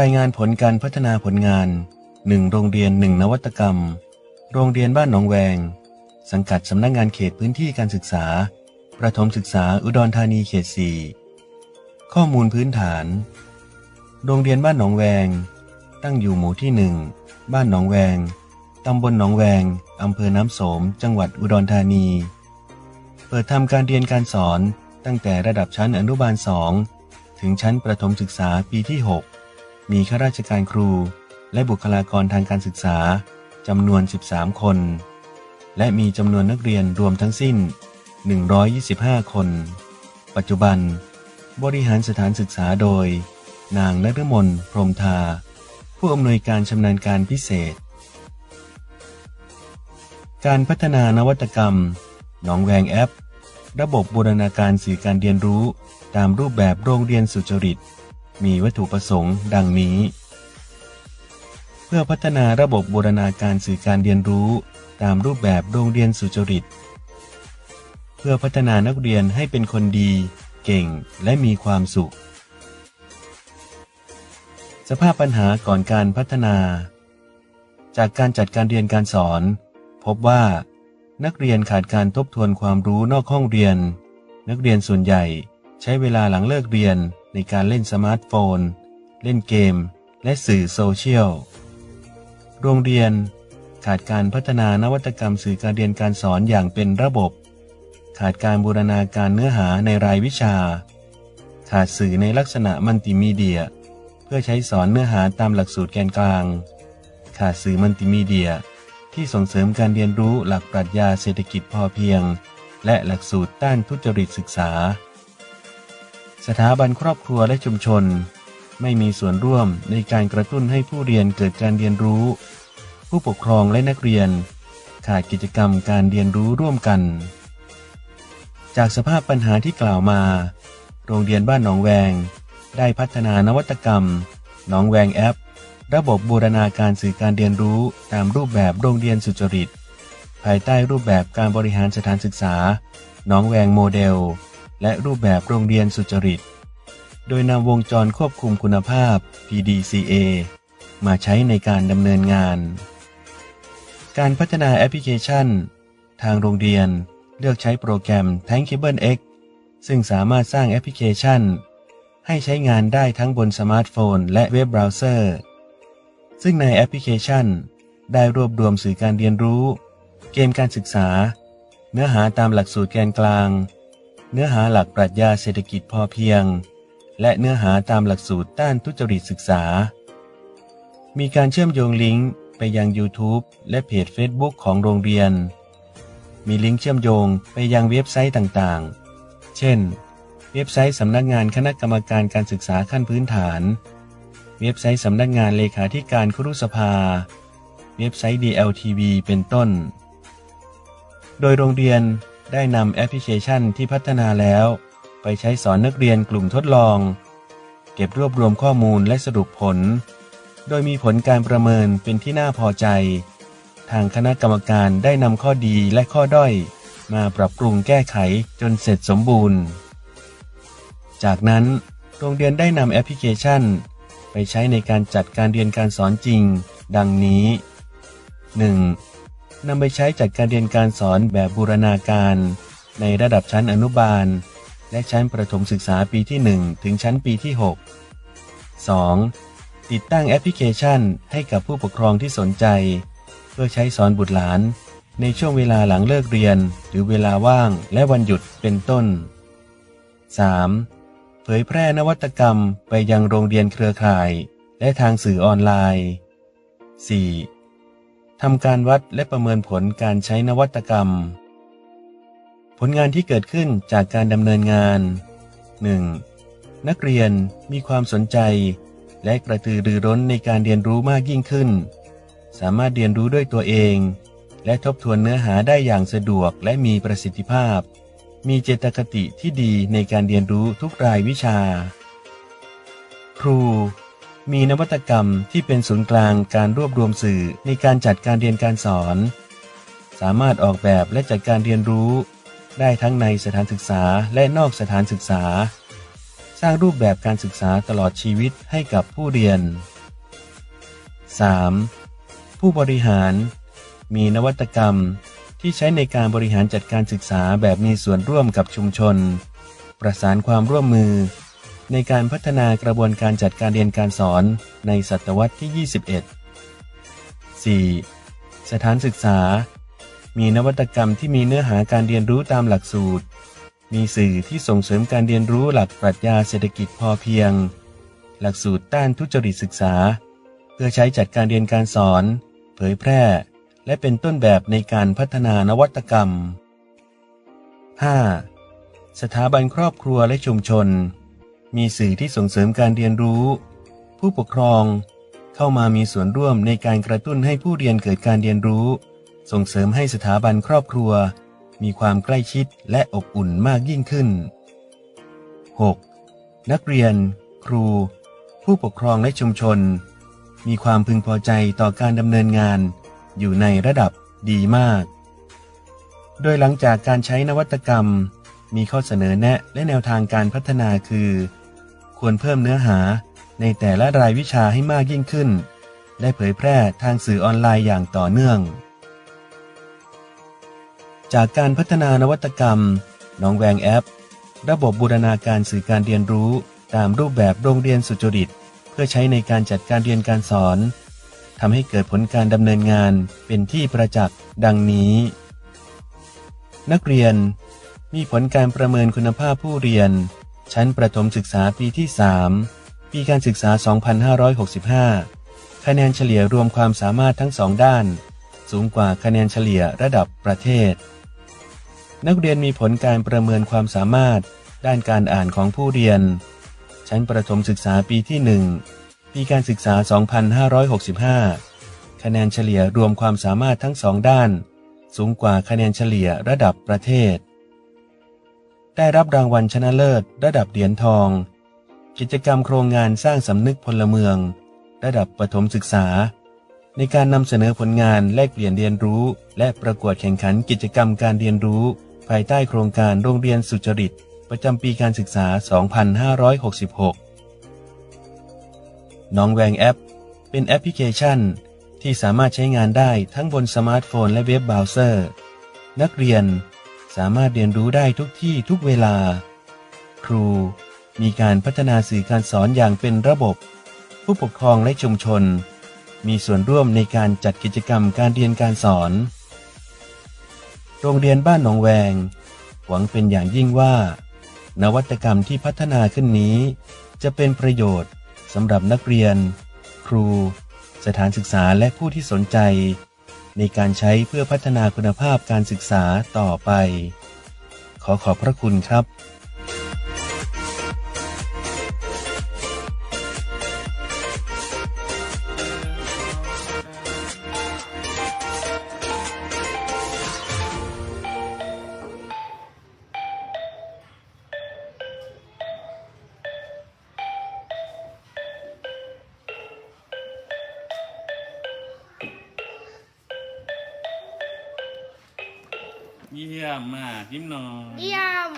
รายงานผลการพัฒนาผลงาน 1 โรงเรียน 1 นวัตกรรม โรงเรียนบ้านหนองแวง สังกัดสำนักงานเขตพื้นที่การศึกษา ประถมศึกษาอุดรธานีเขต 4 ข้อมูลพื้นฐาน โรงเรียนบ้านหนองแวง ตั้งอยู่หมู่ที่1บ้านหนองแวง ตำบลหนองแวง อำเภอน้ำสม จังหวัดอุดรธานี เปิดทำการเรียนการสอนตั้งแต่ระดับชั้นอนุบาล2ถึงชั้นประถมศึกษาปีที่ 6 มีข้าราชการครู และบุคลากรทางการศึกษาจำนวน 13 คน และมีจำนวนนักเรียนรวมทั้งสิ้น 125 คน ปัจจุบัน บริหารสถานศึกษาโดย นางนฤมลพรมทา ผู้อำนวยการชำนาญการพิเศษ การพัฒนานวัตกรรม หนองแวงแอป ระบบบูรณาการสื่อการเรียนรู้ ตามรูปแบบโรงเรียนสุจริต มีวัตถุประสงค์ดังนี้ เพื่อพัฒนาระบบบูรณาการสื่อการเรียนรู้ ตามรูปแบบโรงเรียนสุจริต เพื่อพัฒนานักเรียนให้เป็นคนดี เก่งและมีความสุข สภาพปัญหาก่อนการพัฒนา จากการจัดการเรียนการสอน พบว่า นักเรียนขาดการทบทวนความรู้นอกห้องเรียน นักเรียนส่วนใหญ่ใช้เวลาหลังเลิกเรียนในการเล่นสมาร์ทโฟน เล่นเกม และสื่อโซเชียล โรงเรียนขาดการพัฒนานวัตกรรมสื่อการเรียนการสอนอย่างเป็นระบบ ขาดการบูรณาการเนื้อหาในรายวิชา ขาดสื่อในลักษณะมัลติมีเดีย เพื่อใช้สอนเนื้อหาตามหลักสูตรแกนกลาง ขาดสื่อมัลติมีเดีย ที่ส่งเสริมการเรียนรู้หลักปรัชญาเศรษฐกิจพอเพียง และหลักสูตรต้านทุจริตศึกษา สถาบันครอบครัวและชุมชน ไม่มีส่วนร่วมในการกระตุ้นให้ผู้เรียนเกิดการเรียนรู้ ผู้ปกครองและนักเรียน ขาดกิจกรรมการเรียนรู้ร่วมกัน จากสภาพปัญหาที่กล่าวมา โรงเรียนบ้านหนองแวง ได้พัฒนานวัตกรรม หนองแวงแอป ระบบบูรณาการสื่อการเรียนรู้ตามรูปแบบโรงเรียนสุจริต ภายใต้รูปแบบการบริหารสถานศึกษา หนองแวงโมเดล และรูปแบบโรงเรียนสุจริต โดยนำวงจรควบคุมคุณภาพ PDCA มาใช้ในการดำเนินงาน การพัฒนาแอปพลิเคชัน ทางโรงเรียน ลือกใช้โปรแกรม Tankable X ซึ่งสามารถสร้างแอปพลิเคชัน ให้ใช้งานได้ทั้งบนสมาร์ทโฟน และเว็บเบราว์เซอร์ ซึ่งในแอปพลิเคชัน ได้รวบรวมสื่อการเรียนรู้ เกมการศึกษา เนื้อหาตามหลักสูตรแกนกลาง เนื้อหาหลักปรัชญาเศรษฐกิจพอเพียง และเนื้อหาตามหลักสูตรต้านทุจริตศึกษา มีการเชื่อมโยงลิงก์ไปยัง YouTube และเพจ Facebook ของโรงเรียน มีลิงก์เชื่อมโยงไปยังเว็บไซต์ต่างๆ เช่น เว็บไซต์สำนักงานคณะกรรมการการศึกษาขั้นพื้นฐาน เว็บไซต์สำนักงานเลขาธิการครุสภา เว็บไซต์ DLTV เป็นต้น โดยโรงเรียนได้นำแอปพลิเคชันที่พัฒนาแล้ว ไปใช้สอนนักเรียนกลุ่มทดลอง เก็บรวบรวมข้อมูลและสรุปผล โดยมีผลการประเมินเป็นที่น่าพอใจ ทางคณะกรรมการได้นำข้อดีและข้อด้อย มาปรับปรุงแก้ไขจนเสร็จสมบูรณ์ จากนั้นโรงเรียนได้นำแอปพลิเคชัน ไปใช้ในการจัดการเรียนการสอนจริง ดังนี้ 1. นำไปใช้จัดการเรียนการสอนแบบบูรณาการ ในระดับชั้นอนุบาล และชั้นประถมศึกษาปีที่ 1 ถึงชั้นปีที่ 6 2. ติดตั้งแอปพลิเคชันให้กับผู้ปกครองที่สนใจ เพื่อใช้สอนบุตรหลาน ในช่วงเวลาหลังเลิกเรียน หรือเวลาว่างและวันหยุดเป็นต้น 3. เผยแพร่นวัตกรรมไปยังโรงเรียนเครือข่าย และทางสื่อออนไลน์ 4. ทำการวัดและประเมินผลการใช้นวัตกรรม ผลงานที่เกิดขึ้นจากการดำเนินงาน 1. นักเรียนมีความสนใจ และกระตือรือร้นในการเรียนรู้มากยิ่งขึ้น สามารถเรียนรู้ด้วยตัวเอง และทบทวนเนื้อหาได้อย่างสะดวกและมีประสิทธิภาพ มีเจตคติที่ดีในการเรียนรู้ทุกรายวิชา ครู มีนวัตกรรมที่เป็นศูนย์กลางการรวบรวมสื่อในการจัดการเรียนการสอน สามารถออกแบบและจัดการเรียนรู้ ได้ทั้งในสถานศึกษาและนอกสถานศึกษา สร้างรูปแบบการศึกษาตลอดชีวิตให้กับผู้เรียน 3. ผู้บริหาร มีนวัตกรรมที่ใช้ในการบริหารจัดการศึกษาแบบมีส่วนร่วมกับชุมชน ประสานความร่วมมือ ในการพัฒนากระบวนการจัดการเรียนการสอนในศตวรรษที่ 21 4. สถานศึกษา มีนวัตกรรมที่มีเนื้อหาการเรียนรู้ตามหลักสูตร มีสื่อที่ส่งเสริมการเรียนรู้หลักปรัชญาเศรษฐกิจพอเพียง หลักสูตรต้านทุจริตศึกษา เพื่อใช้จัดการเรียนการสอน เผยแพร่ และเป็นต้นแบบในการพัฒนานวัตกรรม 5. สถาบันครอบครัวและชุมชน มีสื่อที่ส่งเสริมการเรียนรู้ ผู้ปกครองเข้ามามีส่วนร่วมในการกระตุ้นให้ผู้เรียนเกิดการเรียนรู้ ส่งเสริมให้สถาบันครอบครัว มีความใกล้ชิดและอบอุ่นมากยิ่งขึ้น 6. นักเรียน ครู ผู้ปกครองและชุมชน มีความพึงพอใจต่อการดำเนินงานอยู่ในระดับดีมาก โดยหลังจากการใช้นวัตกรรม มีข้อเสนอแนะและแนวทางการพัฒนาคือ ควรเพิ่มเนื้อหาในแต่ละรายวิชาให้มากยิ่งขึ้นได้เผยแพร่ทางสื่อออนไลน์อย่างต่อเนื่อง จากการพัฒนานวัตกรรมน้องแวงแอป ระบบบูรณาการสื่อการเรียนรู้ตามรูปแบบโรงเรียนสุจริต พื่อใช้ในการจัดการเรียนการสอนทำให้เกิดผลการดำเนินงานเป็นที่ประจักษ์ดังนี้ นักเรียนมีผลการประเมินคุณภาพผู้เรียน ชั้นประถมศึกษาปีที่ 3 ปีการศึกษา 2565 คะแนนเฉลี่ยรวมความสามารถทั้งสองด้าน สูงกว่าคะแนนเฉลี่ยระดับประเทศ นักเรียนมีผลการประเมินความสามารถด้านการอ่านของผู้เรียน ชั้นประถมศึกษาปีที่ 1 ปีการศึกษา 2565 คะแนนเฉลี่ยรวมความสามารถทั้งสองด้าน สูงกว่าคะแนนเฉลี่ยระดับประเทศ ได้รับรางวัลชนะเลิศ ระดับเหรียญทอง กิจกรรมโครงงานสร้างสำนึกพลเมือง ระดับประถมศึกษา ในการนำเสนอผลงานแลกเปลี่ยนเรียนรู้ และประกวดแข่งขันกิจกรรมการเรียนรู้ ภายใต้โครงการโรงเรียนสุจริต ประจำปีการศึกษา 2566 น้องแวงแอป เป็นแอปพลิเคชัน ที่สามารถใช้งานได้ทั้งบนสมาร์ทโฟนและเว็บเบราว์เซอร์ นักเรียนสามารถเรียนรู้ได้ทุกที่ทุกเวลา ครูมีการพัฒนาสื่อการสอนอย่างเป็นระบบ ผู้ปกครองและชุมชน มีส่วนร่วมในการจัดกิจกรรมการเรียนการสอน โรงเรียนบ้านหนองแวง หวังเป็นอย่างยิ่งว่า นวัตกรรมที่พัฒนาขึ้นนี้ จะเป็นประโยชน์สำหรับนักเรียน ครู สถานศึกษาและผู้ที่สนใจ ในการใช้เพื่อพัฒนาคุณภาพการศึกษาต่อไป ขอขอบพระคุณครับ เยี่ยมมากยิ้มหน่อยเยี่ยม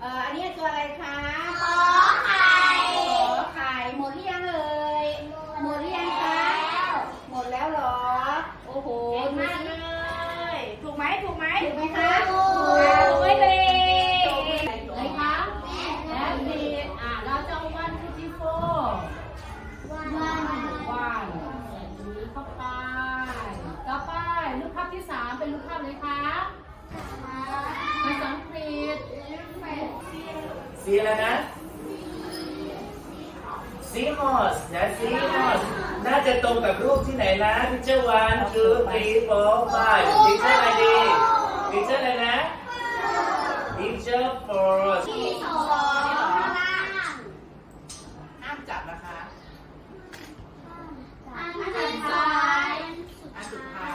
เอ่ออันนี้ตัวอะไรคะ ขอไข่ ขอไข่หมดหรือยังเอ่ย หมดหรือยังคะ หมดแล้วเหรอ โอ้โห เก่งมาก ดู เล สิ ย ถูกไหมถูกไหม ถูกไหมคะ ถูก ถูกไหมเลย เลยคะแล้วดีอ่าเราจะเอาวันทูทีโฟวันวันนี้เข้าไป ต่อไปรูปภาพที่สามเป็นรูปภาพเลยคะภาษาอังกฤษ สีอะไรนะ Seahorse นะ Seahorse น่าจะตรงกับรูปที่ไหนนะพิเจอร์วันคือปีโฟร์ไฟพิเจอร์อะไรดีพิเจอร์อะไรนะพิเจอร์โฟร์ที่สองข้างล่างห้ามจับนะคะอันสุดท้ายอันสุดท้า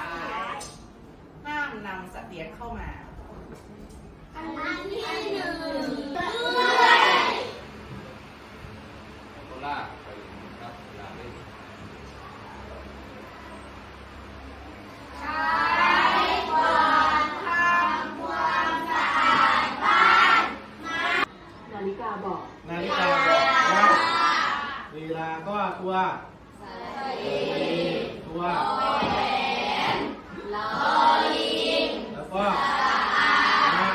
ยห้ามนำสัตว์เลี้ยงเข้ามาอันที่หนึ่ง โคราชไปครับเวลาเล่น นา ฬิกาบอก นาฬิกาบอกว่าเวลาก็ตัวตัวแล้วก็มา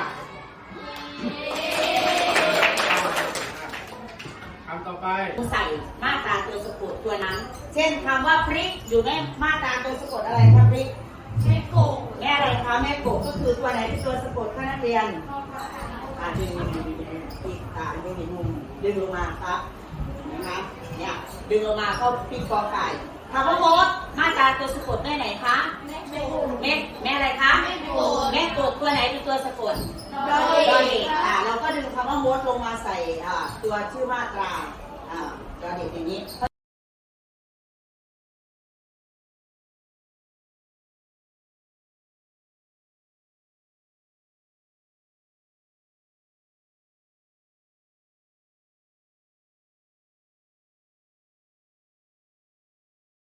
คำต่อไป ใส่มาตราตัวสะกดตัวนั้น เช่นคำว่าพริกอยู่ในมาตราตัวสะกดอะไรคะพริกแม่โกะแม่อะไรคะแม่โกะก็คือตัวไหนที่ตัวสะกดคะนักเรียนอ่าดึงดึงดึ ปิดตาดึงอีมุมดึงลงมาครับนะคะเนี่ยดึงลงมาเข้าปีกอไก่คำว่าโมดมาตราตัวสะกดแม่ไหนคะแม่แม่อะไรคะแม่โกะแม่โกะตัวไหนเป็นตัวสะกดดอเด็กอ่าเราก็ดึงคำว่ามดลงมาใส่อ่าตัวชื่อมาตราอ่าดอเด็กอย่างนี้